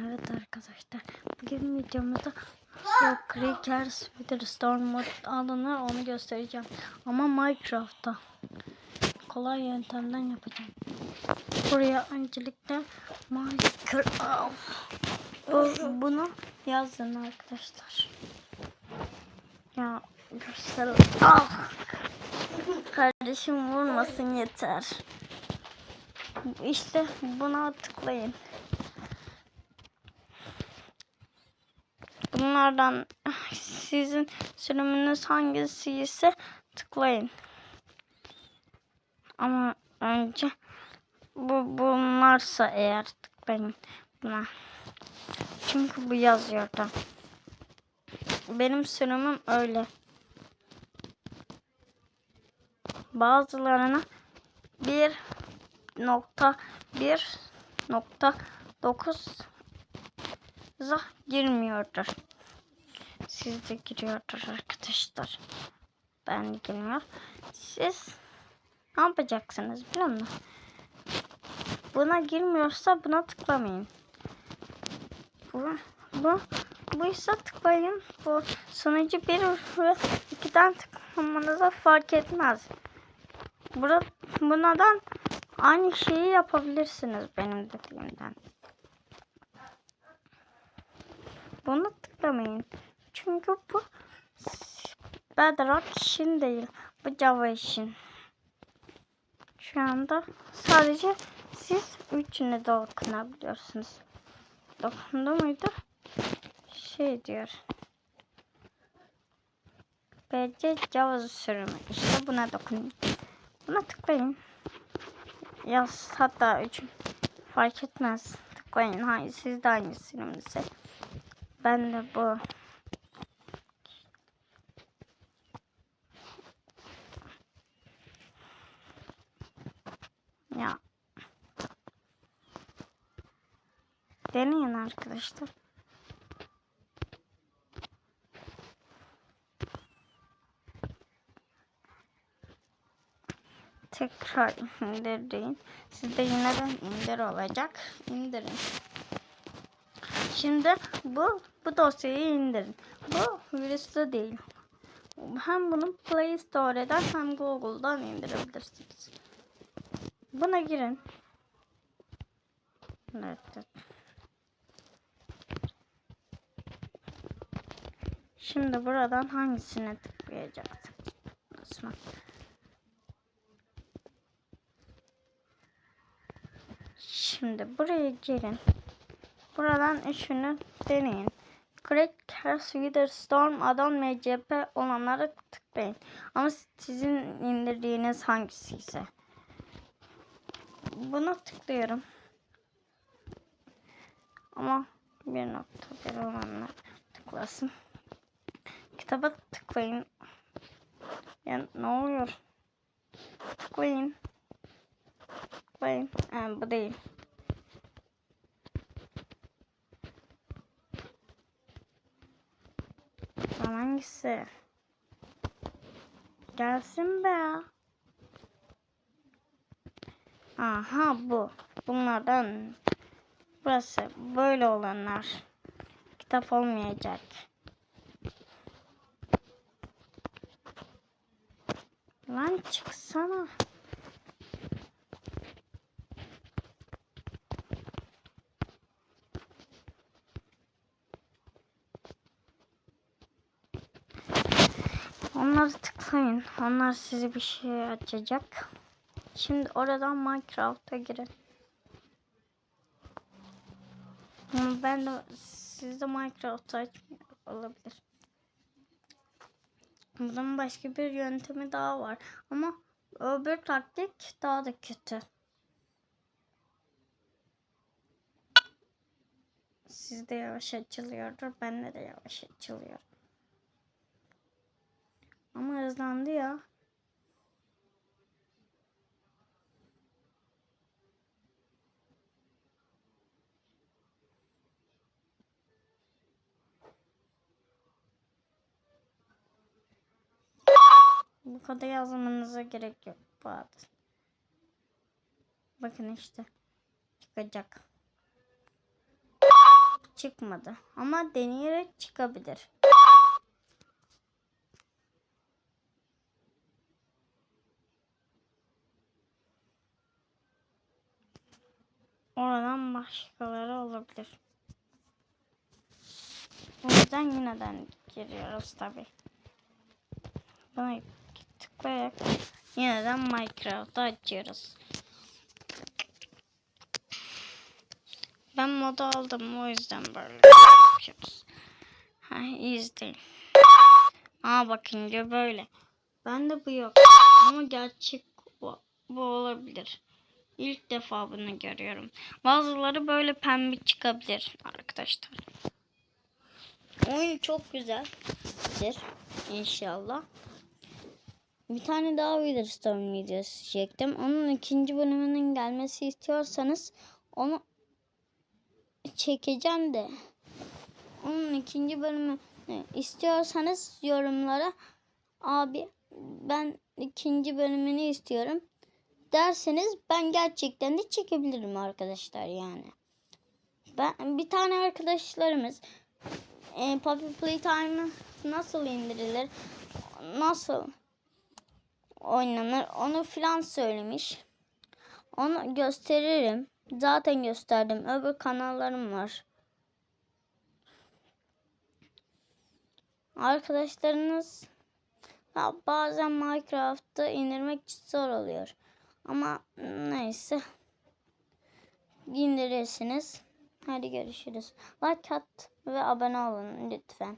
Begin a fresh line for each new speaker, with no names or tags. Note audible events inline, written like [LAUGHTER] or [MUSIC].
Evet arkadaşlar. Bugün videomuzda Creekers Storm mod alınır onu göstereceğim. Ama Minecraft'ta. Kolay yöntemden yapacağım. Buraya öncelikle Minecraft Bu- bunu yazın arkadaşlar. Ya göster. Ah! Kardeşim vurmasın yeter. İşte buna tıklayın. Bunlardan [SIGHS] sizin sürümünüz hangisi ise tıklayın. Ama önce bu bunlarsa eğer tıklayın buna. Çünkü bu yazıyor da. Benim sürümüm öyle. Bazılarına bir nokta bir nokta dokuz girmiyordur. Sizde giriyordur arkadaşlar. Ben girmiyor. Siz ne yapacaksınız biliyor musunuz? Buna girmiyorsa buna tıklamayın. Bu, bu, buysa tıklayın. Bu sonucu bir ve ikiden tıklamanıza fark etmez. Bura, bunadan aynı şeyi yapabilirsiniz benim dediğimden. Bunu tıklamayın. Çünkü bu Bedrock işin değil. Bu Java işin. Şu anda sadece siz üçüne dokunabiliyorsunuz. Dokundu muydu? Şey diyor. BC Java sürümü. İşte buna dokunun. Buna tıklayın. Yaz hatta üç fark etmez. Tıklayın. Hayır siz de aynı sürümünüzü. Ben de bu. Ya. Deneyin arkadaşlar. Tekrar [LAUGHS] indirdiğin. Sizde yine de indir olacak. İndirin. Şimdi bu bu dosyayı indirin. Bu virüslü değil. Hem bunu Play Store'dan hem Google'dan indirebilirsiniz. Buna girin. Evet. evet. Şimdi buradan hangisine tıklayacaksınız? Şimdi buraya girin. Buradan üçünü deneyin. Crack, Cars, Wither, Storm, Addon, MCP olanlara tıklayın. Ama sizin indirdiğiniz hangisi ise. Buna tıklıyorum. Ama bir nokta bir olanlar tıklasın. Kitaba tıklayın. Ya ne oluyor? Tıklayın. Tıklayın. Yani bu değil. hangisi? Gelsin be. Aha bu. Bunlardan burası böyle olanlar. Kitap olmayacak. Lan çıksana. Onları tıklayın. Onlar size bir şey açacak. Şimdi oradan Minecraft'a girin. Ben de sizde Minecraft'ta açmıyor olabilir. Bunun başka bir yöntemi daha var. Ama öbür taktik daha da kötü. Sizde yavaş açılıyordur. Bende de yavaş açılıyor. Ama hızlandı ya. Bu kadar yazmanıza gerek yok bu adı. Bakın işte çıkacak. çıkmadı. Ama deneyerek çıkabilir. Oradan başkaları olabilir. O yüzden yineden giriyoruz tabi. Buna tıklayarak yineden Minecraft'ı açıyoruz. Ben moda aldım o yüzden böyle yapıyoruz. Ha, izleyin. Aa bakınca böyle. Ben de bu yok. Ama gerçek bu, bu olabilir. İlk defa bunu görüyorum. Bazıları böyle pembe çıkabilir arkadaşlar. Oyun çok güzeldir inşallah. Bir tane daha Witherstorm videosu çektim. Onun ikinci bölümünün gelmesi istiyorsanız onu çekeceğim de. Onun ikinci bölümü istiyorsanız yorumlara abi ben ikinci bölümünü istiyorum derseniz ben gerçekten de çekebilirim arkadaşlar yani. Ben bir tane arkadaşlarımız e, Puppy Playtime nasıl indirilir, nasıl oynanır onu filan söylemiş. Onu gösteririm. Zaten gösterdim. Öbür kanallarım var. Arkadaşlarınız ya bazen Minecraft'ta indirmek zor oluyor. Ama neyse. İndirirsiniz. Hadi görüşürüz. Like at ve abone olun lütfen.